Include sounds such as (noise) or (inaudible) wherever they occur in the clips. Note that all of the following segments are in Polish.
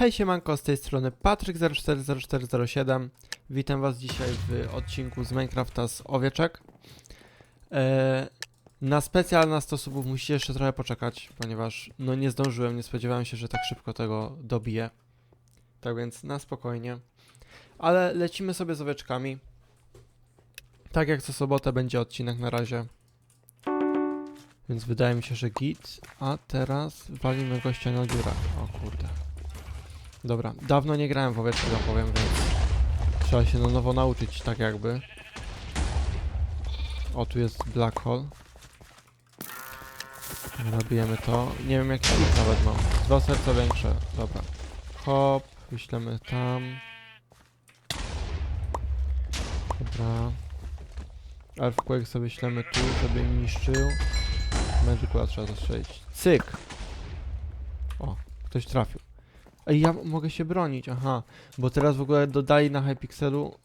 Hej siemanko, z tej strony Patryk040407. Witam was dzisiaj w odcinku z Minecrafta z owieczek. E, Na specjal na 100 subów musicie jeszcze trochę poczekać, ponieważ no nie zdążyłem, nie spodziewałem się, że tak szybko tego dobiję. Tak więc na spokojnie. Ale lecimy sobie z owieczkami. Tak jak co sobotę będzie odcinek na razie. Więc wydaje mi się, że git. A teraz walimy gościa na dziurę O kurde Dobra, dawno nie grałem w owieczki, wam powiem, więc trzeba się na nowo nauczyć, tak jakby. O, tu jest black hole. Robijemy to. Nie wiem, jaki hit nawet mam. Dwa serca większe. Dobra. Hop, wyślemy tam. Dobra. Earthquake sobie ślemy tu, żeby niszczył. Magicula trzeba zastrzelić. Cyk! O, ktoś trafił. Ej, ja mogę się bronić, aha. Bo teraz w ogóle dodali na Hypixelu,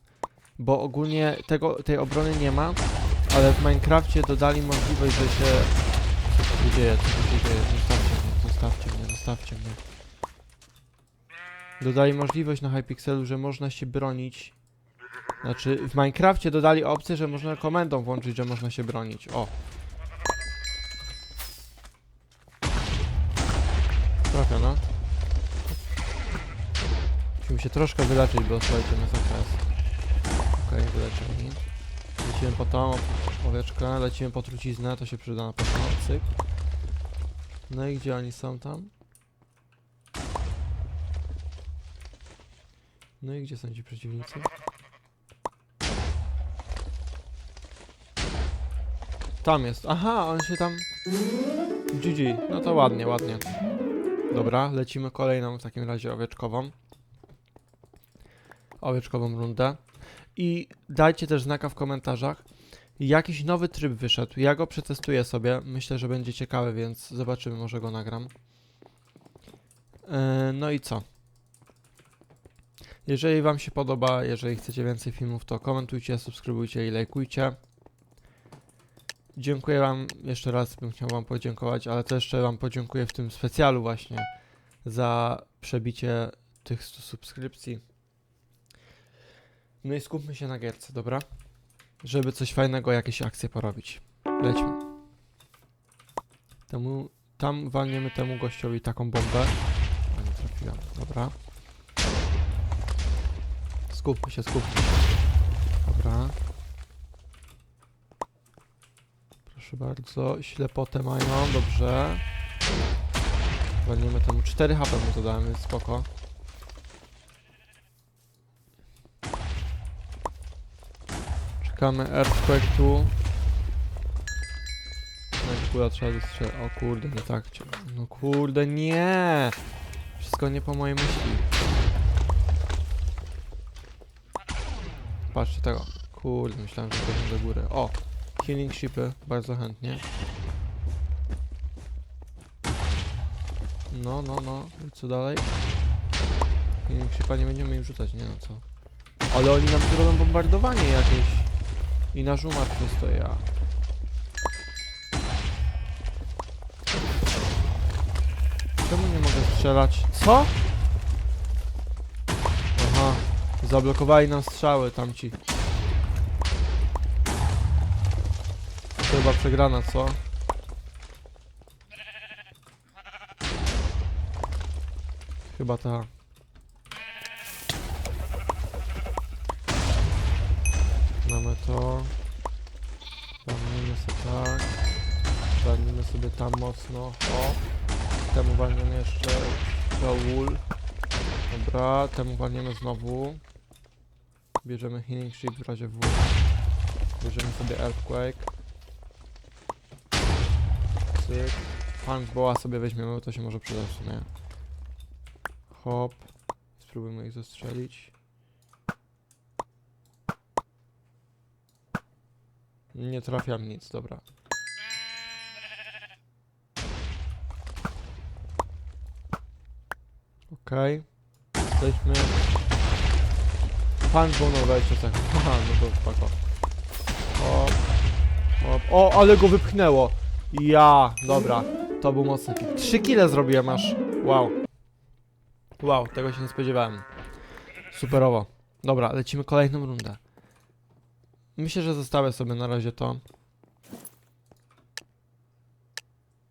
bo ogólnie tego, tej obrony nie ma, ale w Minecrafcie dodali możliwość, że się... Co tu dzieje? Co tu dzieje? Zostawcie mnie, zostawcie mnie, zostawcie mnie. Dodali możliwość na Hypixelu, że można się bronić. Znaczy, w Minecrafcie dodali opcję, że można komendą włączyć, że można się bronić. O. Trafiona. Musimy się troszkę wyleczyć, bo słuchajcie, masakra jest. Okej, okay, wyleczyli. Lecimy po tą owieczkę, lecimy po truciznę, to się przyda na pewno. Cyk. No i gdzie oni są tam? No i gdzie są ci przeciwnicy? Tam jest. Aha, on się tam... GG. No to ładnie, ładnie. Dobra, lecimy kolejną w takim razie owieczkową owieczkową rundę. I dajcie też znaka w komentarzach. Jakiś nowy tryb wyszedł. Ja go przetestuję sobie. Myślę, że będzie ciekawy, więc zobaczymy, może go nagram. Yy, no i co? Jeżeli Wam się podoba, jeżeli chcecie więcej filmów, to komentujcie, subskrybujcie i lajkujcie. Dziękuję Wam, jeszcze raz bym chciał Wam podziękować, ale też jeszcze Wam podziękuję w tym specjalu właśnie za przebicie tych 100 subskrypcji. No i skupmy się na gierce, dobra? Żeby coś fajnego, jakieś akcje porobić. Lećmy. Temu, tam walniemy temu gościowi taką bombę. O, nie trafiłem, dobra. Skupmy się, skupmy się. Dobra. Proszę bardzo, ślepotę mają, dobrze. Walniemy temu 4 HP mu zadałem, więc spoko. Czekamy Earthquake tu. Magicula trzeba dostrzec... O kurde, nie tak. cię- No kurde, nie! Wszystko nie po mojej myśli. Patrzcie tego. Kurde, myślałem, że będzie do góry. O! Healing shipy, bardzo chętnie. No, no, no. I co dalej? Healing shipa nie będziemy im rzucać, nie no co. Ale oni nam tu robią bombardowanie jakieś. I nasz umarł przez to ja. Czemu nie mogę strzelać? Co? Aha. Zablokowali nam strzały tamci. Chyba przegrana, co? Chyba ta. Mamy to. Walnijmy sobie tak. Walnijmy sobie tam mocno. O. Temu walniemy jeszcze do wool. Dobra, temu walniemy znowu. Bierzemy healing ship w razie W. Bierzemy sobie earthquake. Cyk. Punchboła sobie weźmiemy, bo to się może przydać sumie. Hop. Spróbujmy ich zastrzelić. Nie trafiam nic, dobra. Okej. Jesteśmy... Pan Bono 20 sekund. (laughs) Aha, no to spoko. O, o, o, ale go wypchnęło. Ja, dobra. To był mocny kill. 3 kile zrobiłem aż. Wow. Wow, tego się nie spodziewałem. Superowo. Dobra, lecimy kolejną rundę. Myślę, że zostawię sobie na razie to.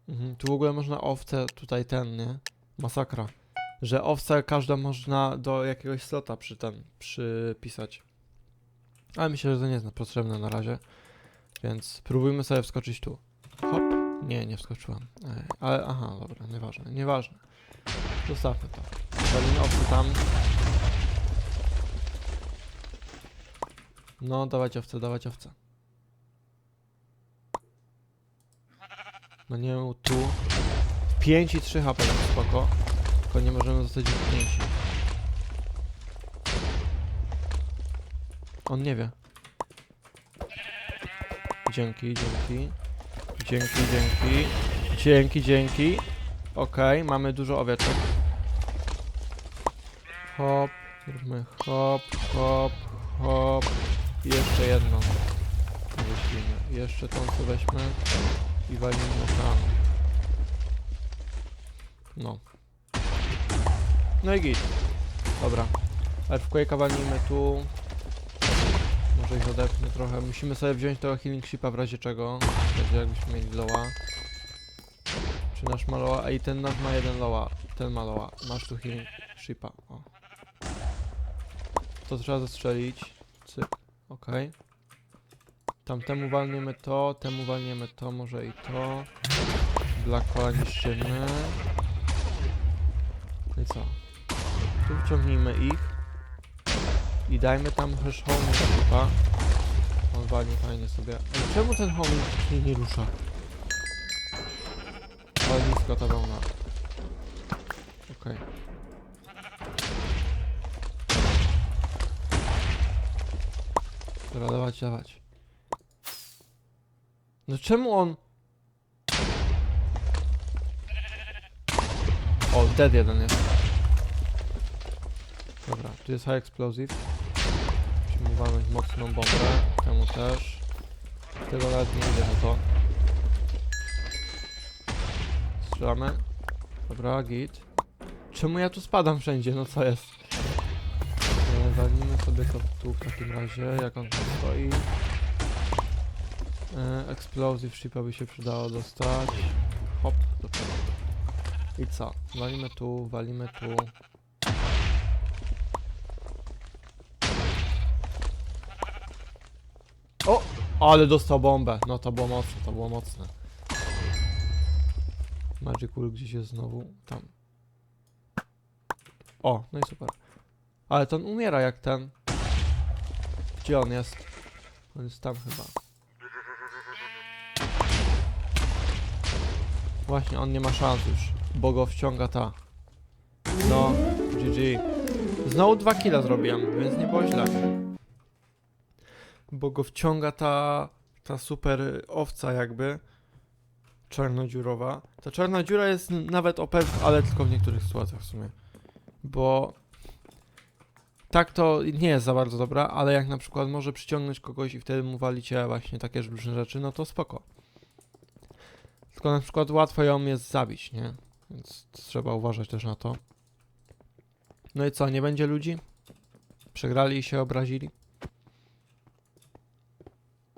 Mhm, tu w ogóle można owce, tutaj ten, nie? Masakra. Że owce każda można do jakiegoś slota przy ten, przypisać. Ale myślę, że to nie jest potrzebne na razie. Więc spróbujmy sobie wskoczyć tu. Hop. Nie, nie wskoczyłam. Ej, ale, aha, dobra, nieważne, nieważne. Zostawmy to. Walimy owce tam. No, dawać owce, dawać owce. No nie tu. 5 i 3 HP, tak spoko. Tylko nie możemy zostać wypchnięci. On nie wie. Dzięki, dzięki. Dzięki, dzięki. Dzięki, dzięki. Okej, mamy dużo owieczek. Hop, zróbmy hop, hop, hop. Jeszcze jedną. Weźmiemy. Jeszcze tą co weźmy. I walimy tam. No. No i git. Dobra. Earthquake'a walimy tu. Może ich odepnę trochę. Musimy sobie wziąć tego healing shipa w razie czego. W razie jakbyśmy mieli loa. Czy nasz ma loa? Ej, ten nasz ma jeden loa. Ten ma loa. Masz tu healing shipa. O. To trzeba zastrzelić. Cyk. Okej. Tamtemu walniemy to, temu walniemy to, może i to. Blackola niszczymy. No i co? Tu wciągnijmy ich. I dajmy tam hash home chyba. On walnie fajnie sobie. Ej, czemu ten home się nie rusza? Ale nisko ta wełna. Okej. Dobra, dawać, dawać. No czemu on... O, dead jeden jest. Dobra, tu jest high explosive. Walnąć mocną bombę. Temu też. Tego nawet nie idę na to. Strzelamy. Dobra, git. Czemu ja tu spadam wszędzie? No co jest? Sobie to tu w takim razie, jak on tu stoi. E, explosive shipa by się przydało dostać. Hop, do tego. I co? Walimy tu, walimy tu. O! Ale dostał bombę. No to było mocne, to było mocne. Magic Wool gdzieś jest znowu. Tam. O, no i super. Ale ten umiera jak ten. Gdzie on jest? On jest tam chyba. Właśnie, on nie ma szans już, bo go wciąga ta. No, GG. Znowu dwa killa zrobiłem, więc nie było źle. Bo go wciąga ta, ta super owca jakby. Czarnodziurowa. Ta czarna dziura jest nawet OP, ale tylko w niektórych sytuacjach w sumie. Bo tak to nie jest za bardzo dobra, ale jak na przykład może przyciągnąć kogoś i wtedy mu walicie właśnie takie różne rzeczy, no to spoko. Tylko na przykład łatwo ją jest zabić, nie? Więc trzeba uważać też na to. No i co, nie będzie ludzi? Przegrali i się obrazili?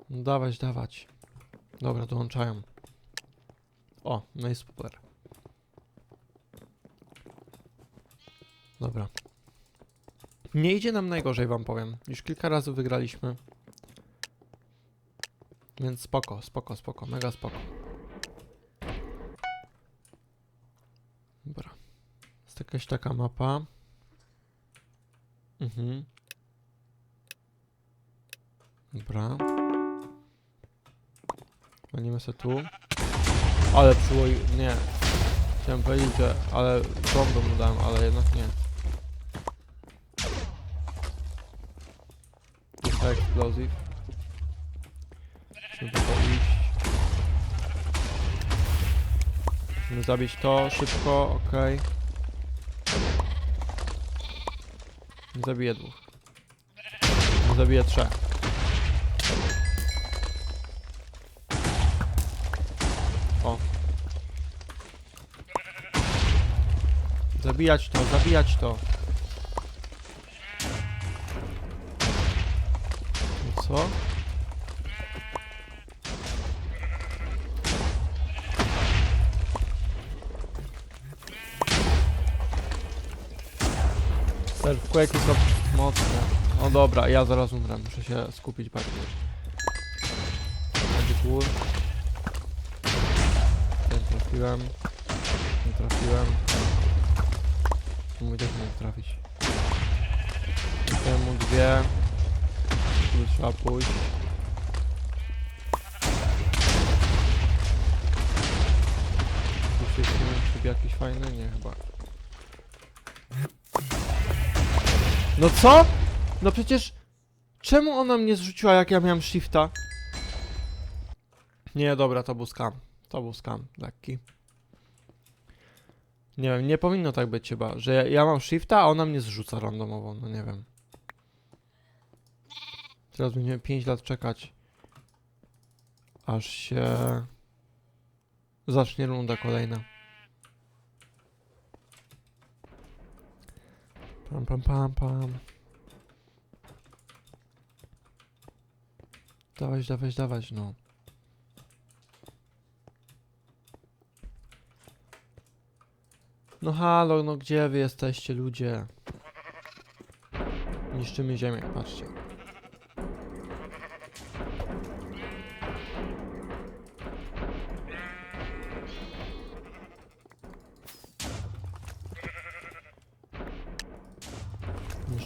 No dawać, dawać. Dobra, dołączają. O, no i super. Dobra. Nie idzie nam najgorzej, wam powiem. Już kilka razy wygraliśmy. Więc spoko, spoko, spoko, mega spoko. Dobra. Jest jakaś taka mapa. Mhm. Dobra. Walimy sobie tu. Ale przyłoi... Nie. Chciałem powiedzieć, że... Ale bombę mu dałem, ale jednak nie. Explosive. Musimy to iść. Musimy zabić to szybko, okej. Nie zabiję dwóch. Zabiję trzech. O. Zabijać to, zabijać to. Self-quake są mocne. O dobra, ja zaraz umrę, muszę się skupić bardziej. Magic Wool. Nie trafiłem. Nie trafiłem. Mój też nie trafić. Temu dwie. Tu trzeba pójść. Tu się jakiś fajny? Nie chyba. No co? No przecież... Czemu ona mnie zrzuciła jak ja miałem shifta? Nie, dobra, to był scam. To był scam, lekki. Nie wiem, nie powinno tak być chyba, że ja, ja mam shifta, a ona mnie zrzuca randomowo, no nie wiem. Teraz będziemy 5 lat czekać, aż się zacznie runda kolejna. Pam, pam, pam, pam. Dawać, dawać, dawać, no. No halo, no gdzie wy jesteście, ludzie? Niszczymy ziemię, patrzcie.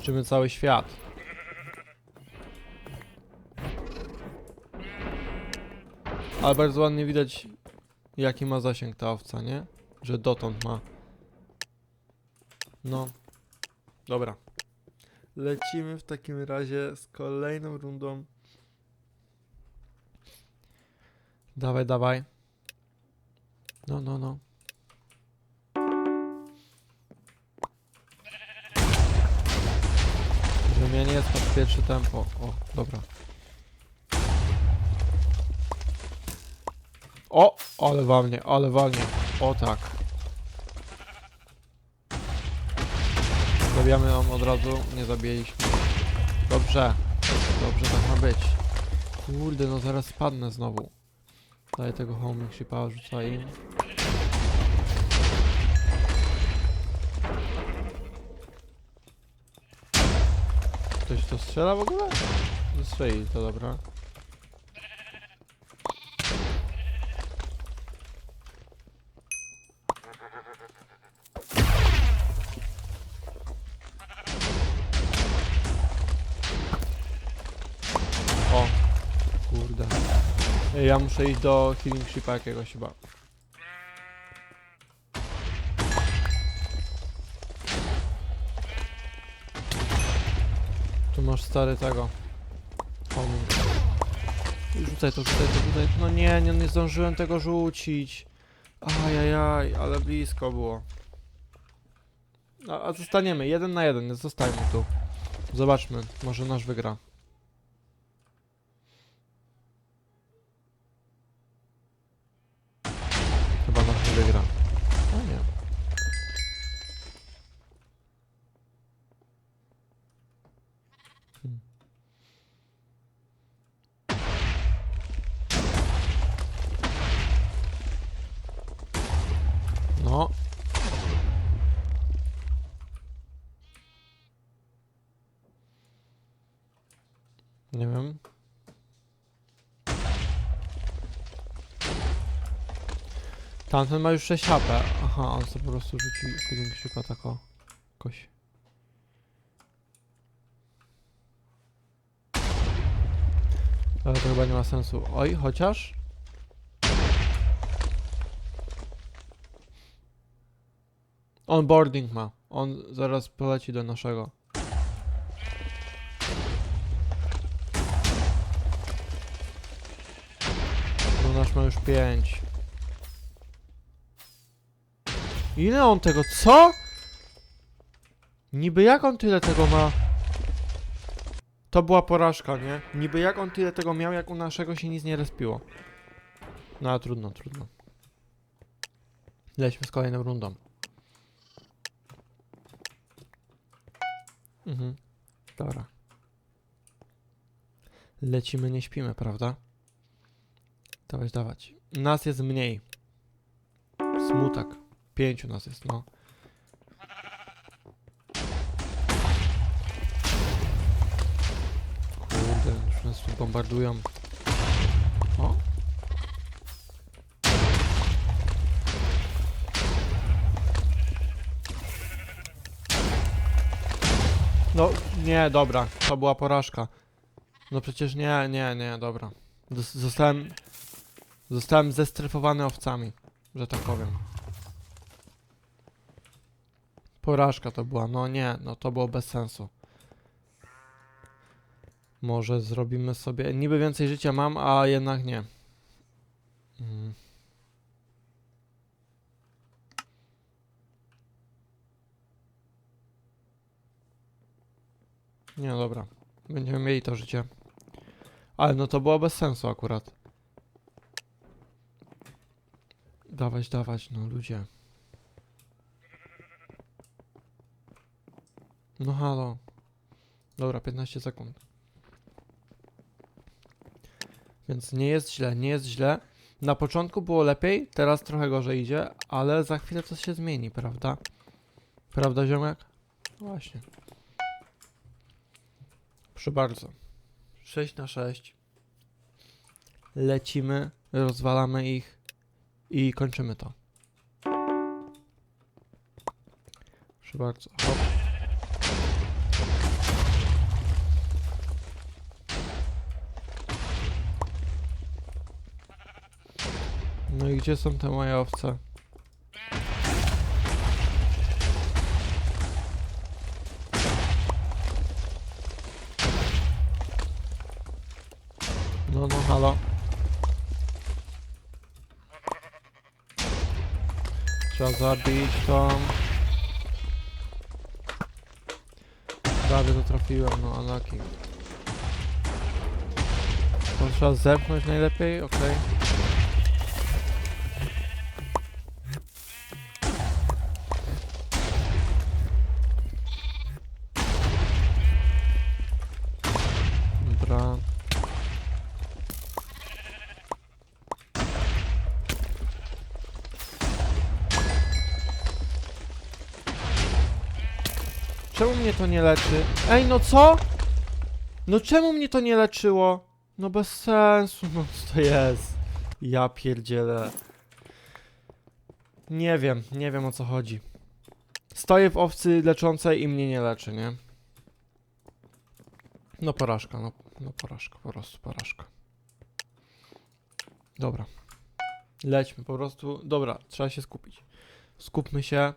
Niszczymy cały świat. Ale bardzo ładnie widać, jaki ma zasięg ta owca, nie? Że dotąd ma. No. Dobra. Lecimy w takim razie z kolejną rundą. Dawaj, dawaj. No, no, no. Ziemianie jest pod pierwszy tempo. O, dobra. O, ale walnie, ale walnie. O tak. Zabijamy ją od razu, nie zabijaliśmy. Dobrze, dobrze tak ma być. Kurde, no zaraz spadnę znowu. Daję tego homing shipa, rzuca im. Ktoś to strzela w ogóle? Zastrzeli to, dobra. O, kurde. Ja muszę iść do healing shipa jakiegoś chyba. Tu masz stary tego. Rzucaj to, rzucaj to, rzucaj to. No nie, nie, nie zdążyłem tego rzucić. Ajajaj, ale blisko było. A, a zostaniemy, jeden na jeden, zostajmy tu. Zobaczmy, może nasz wygra. Chyba nasz nie wygra. A nie. Hmm. No. Nie wiem. Tamten ma już 6 HP. Aha, on sobie po prostu rzuci feeling shipa tako. Jakoś. Ale to chyba nie ma sensu. Oj, chociaż. On boarding ma. On zaraz poleci do naszego. No nasz ma już 5. Ile on tego, co? Niby jak on tyle tego ma? To była porażka, nie? Niby jak on tyle tego miał, jak u naszego się nic nie respiło. No ale trudno, trudno. Lećmy z kolejną rundą. Mhm. Dobra. Lecimy, nie śpimy, prawda? Dawać, dawać. Nas jest mniej. Smutak. Pięciu nas jest, no. Kurde, już nas tu bombardują. O! No, nie, dobra, to była porażka. No przecież nie, nie, nie, dobra. Zostałem, zostałem zestrefowany owcami, że tak powiem. Porażka to była, no nie, no to było bez sensu. Może zrobimy sobie, niby więcej życia mam, a jednak nie. Mm. Nie, dobra. Będziemy mieli to życie. Ale no to było bez sensu akurat. Dawać, dawać, no ludzie. No halo. Dobra, 15 sekund. Więc nie jest źle, nie jest źle. Na początku było lepiej, teraz trochę gorzej idzie, ale za chwilę to się zmieni, prawda? Prawda, ziomek? Właśnie. Proszę bardzo. 6 na 6. Lecimy, rozwalamy ich i kończymy to. Proszę bardzo. Hop. No i gdzie są te moje owce? No, no, halo. Trzeba zabić to. Prawie to trafiłem, no unlucky. To trzeba zepchnąć najlepiej, okej. Dobra. Nie leczy? Ej, no co? No czemu mnie to nie leczyło? No bez sensu, no co to jest? Ja pierdzielę. Nie wiem, nie wiem o co chodzi. Stoję w owcy leczącej i mnie nie leczy, nie? No porażka, no, no porażka, po prostu porażka. Dobra. Lećmy po prostu. Dobra, trzeba się skupić. Skupmy się.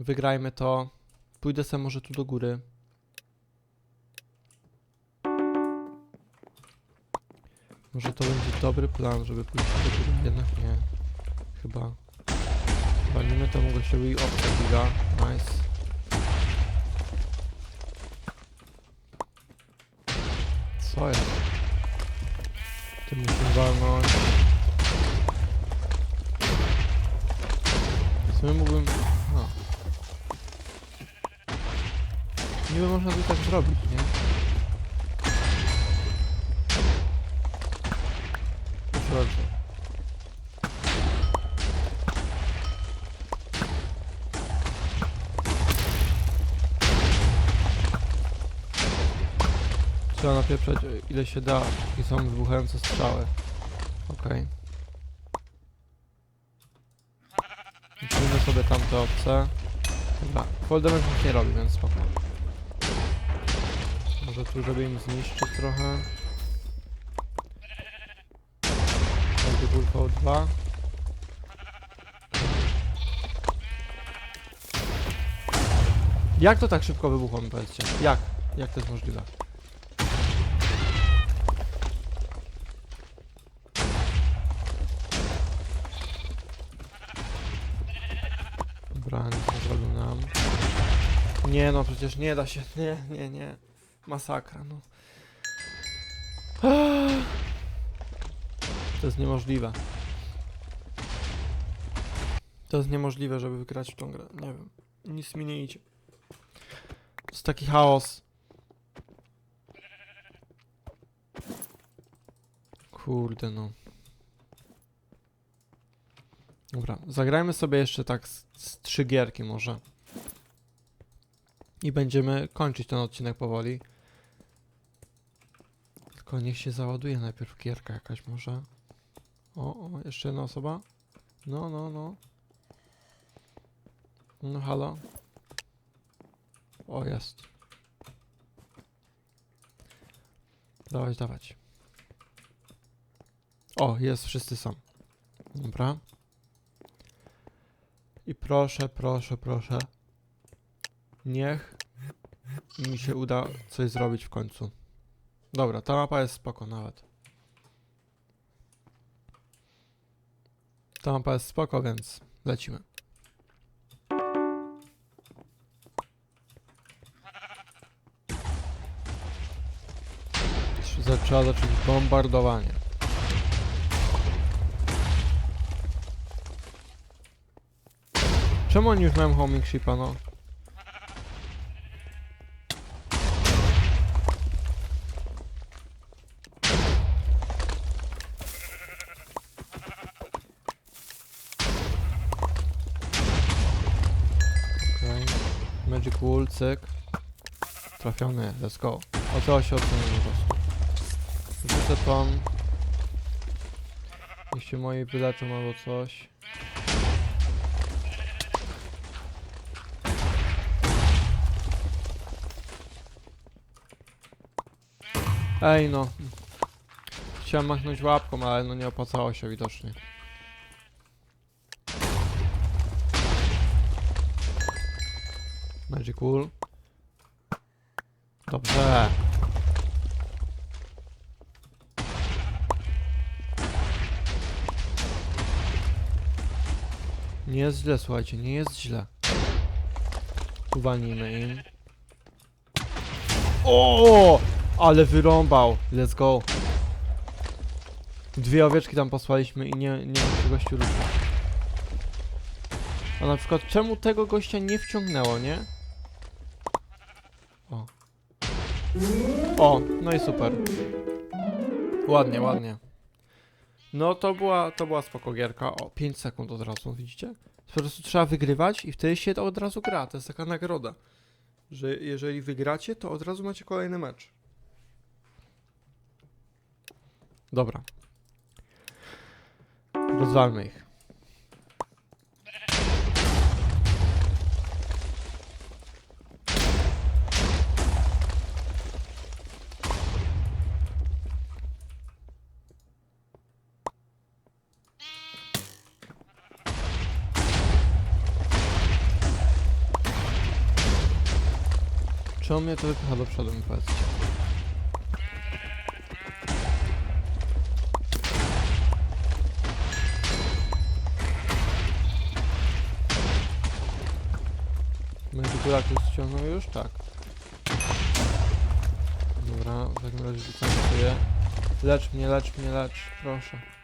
Wygrajmy to. Pójdę sobie może tu do góry. Może to będzie dobry plan, żeby pójść do góry. Jednak nie. Chyba. Walimy temu gościowi opcję giga. Nice. Co jest? Ty musimy walnąć. W sumie mógłbym... Niby można by tak zrobić, nie? Proszę. Trzeba napieprzać ile się da i są wybuchające strzały. Okej. Okay. sobie tamte opcje. Dobra, full damage nic nie robi, więc spoko. Może tu, żeby im zniszczyć trochę. Będzie ból V2. Jak to tak szybko wybuchło, mi powiedzcie? Jak? Jak to jest możliwe? Dobra, nic nie zrobił nam. Nie no, przecież nie da się. Nie, nie, nie. Masakra, no. To jest niemożliwe. To jest niemożliwe, żeby wygrać w tą grę. Nie wiem. Nic mi nie idzie. jest taki chaos. Kurde no. Dobra, zagrajmy sobie jeszcze tak z, z trzy gierki może. I będziemy kończyć ten odcinek powoli. Tylko niech się załaduje najpierw gierka jakaś może. O, o, jeszcze jedna osoba. No, no, no. No, halo. O, jest. Dawać, dawać. O, jest, wszyscy są. Dobra. I proszę, proszę, proszę. Niech mi się uda coś zrobić w końcu. Dobra, ta mapa jest spoko nawet. Ta mapa jest spoko, więc lecimy. Trz- Trzeba zacząć bombardowanie. Czemu oni już mają homing shipa, no? Magic Wool, cyk. Trafiony, let's go. O co się ocenia po prostu. Rzucę ton. Niech moi wyleczą albo coś. Ej no. Chciałem machnąć łapką, ale no nie opłacało się widocznie. Magic Wool. Dobrze. Nie jest źle, słuchajcie, nie jest źle. Uwalnijmy im. O! Ale wyrąbał. Let's go. Dwie owieczki tam posłaliśmy i nie, nie mógł się gościu ruszyć. A na przykład czemu tego gościa nie wciągnęło, nie? O. O, no i super. Ładnie, ładnie. No to była, to była spoko gierka. O, 5 sekund od razu, widzicie? Po prostu trzeba wygrywać i wtedy się to od razu gra. To jest taka nagroda. Że jeżeli wygracie, to od razu macie kolejny mecz. Dobra. Rozwalmy ich. Mnie to wypycha do przodu, mi powiedzcie? Manipulator ściągnął już? Tak. Dobra, w takim razie sobie. Lecz mnie, lecz mnie, lecz, proszę.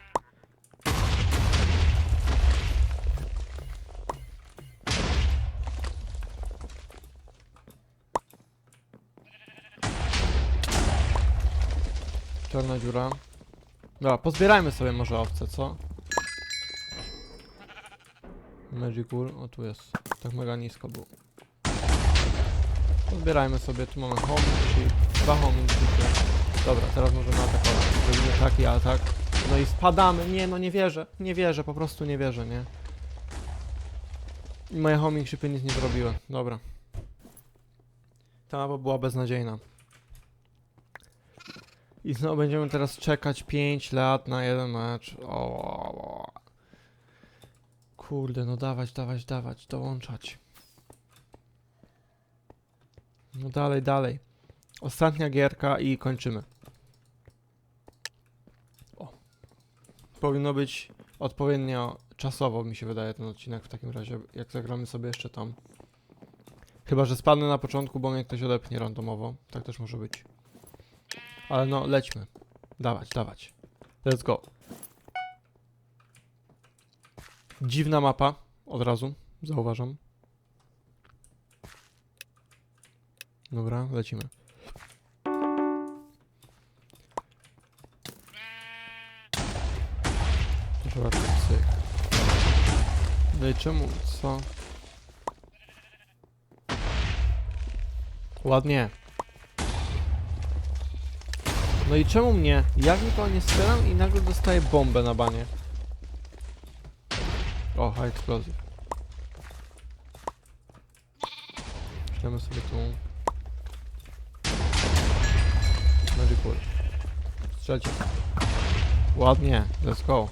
Czarna dziura. Dobra, pozbierajmy sobie może owce, co? Magic Wool, o tu jest. Tak mega nisko był. Pozbierajmy sobie, tu mamy home sheep, dwa home. Dobra, teraz możemy atakować. Zrobimy taki atak. No i spadamy, nie no nie wierzę, nie wierzę, po prostu nie wierzę, nie? I moje homing shipy nic nie zrobiły, dobra. Ta mapa była beznadziejna. I znowu będziemy teraz czekać 5 lat na jeden mecz. O, o, o. Kurde, no dawać, dawać, dawać, dołączać. No dalej, dalej. Ostatnia gierka i kończymy. O. Powinno być odpowiednio czasowo, mi się wydaje, ten odcinek w takim razie, jak zagramy sobie jeszcze tam. Chyba, że spadnę na początku, bo mnie ktoś odepchnie randomowo. Tak też może być. Ale no, lećmy. Dawać, dawać. Let's go. Dziwna mapa, od razu, zauważam. Dobra, lecimy. Dobra, to. No i czemu? Co? Ładnie. No i czemu mnie? Jak mi to nie strzelam i nagle dostaję bombę na banie? O, high explosive. Weźmiemy sobie tu. Magic Wood. Strzelcie. Ładnie, let's go.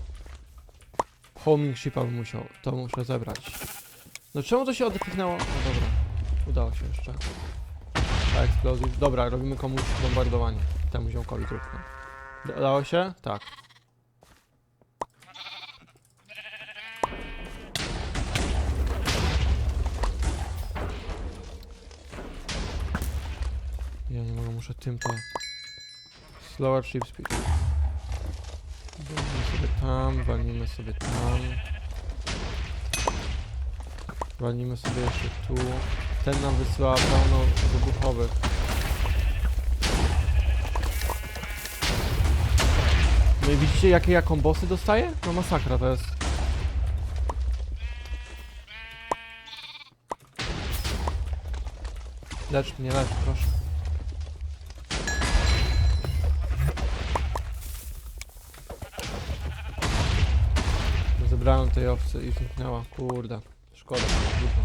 Homing shipa bym musiał, to muszę zebrać. No czemu to się odepchnęło? No dobra, udało się jeszcze. A explosive. Dobra, robimy komuś bombardowanie. Temu ziomkowi trupno. Udało się? Tak. Ja nie mogę, muszę tym to... Slower ship speed. Walnijmy sobie tam, walnijmy sobie tam. Walnijmy sobie jeszcze tu. Ten nam wysyła pełno wybuchowych. No i widzicie jakie ja kombosy dostaję? No masakra to jest. Lecz mnie, lecz, proszę. Zebrałem tej owcy i zniknęła. Kurde. Szkoda. Trudno.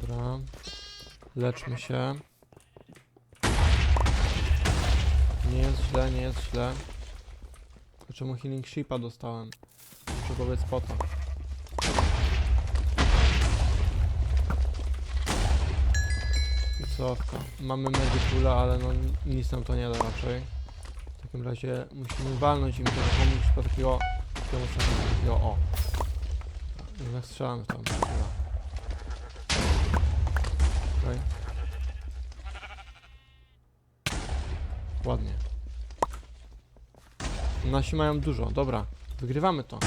Dobra. Leczmy się. Nie jest źle, nie jest źle. Tylko Czemu healing shipa dostałem? Muszę powiedz po to. Cofka. Mamy Medicula, ale no nic nam to nie da raczej. W takim razie musimy walnąć im tego healing shipa takiego... Takiego mocnego, takiego o. Jednak strzelamy w tam. Dobra. Okej. Ładnie. Nasi mają dużo, dobra. Wygrywamy to.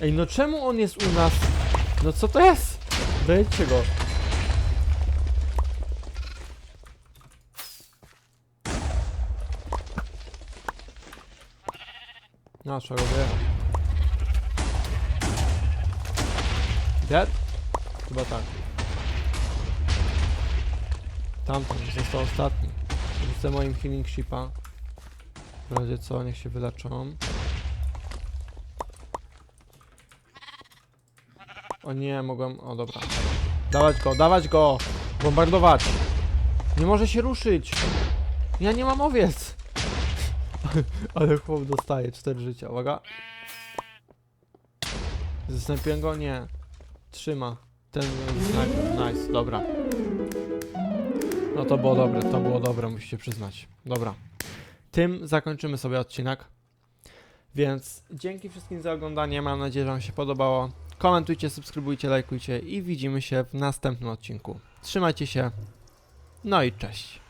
Ej, no czemu on jest u nas? No co to jest? Dajcie go. No, trzeba go. Dead? Chyba tak. Tamten został ostatni. Rzucę moim healing shipa. W razie co, niech się wyleczą. O nie, mogłem... O, dobra. Dawać go, dawać go! Bombardować! Nie może się ruszyć! Ja nie mam owiec! (laughs) Ale chłop dostaje 4 życia, uwaga. Zastąpiłem go? Nie. Trzyma. Ten sniper. Nice, dobra. No to było dobre, to było dobre, musicie przyznać. Dobra. Tym zakończymy sobie odcinek. Więc dzięki wszystkim za oglądanie. Mam nadzieję, że Wam się podobało. Komentujcie, subskrybujcie, lajkujcie i widzimy się w następnym odcinku. Trzymajcie się. No i cześć.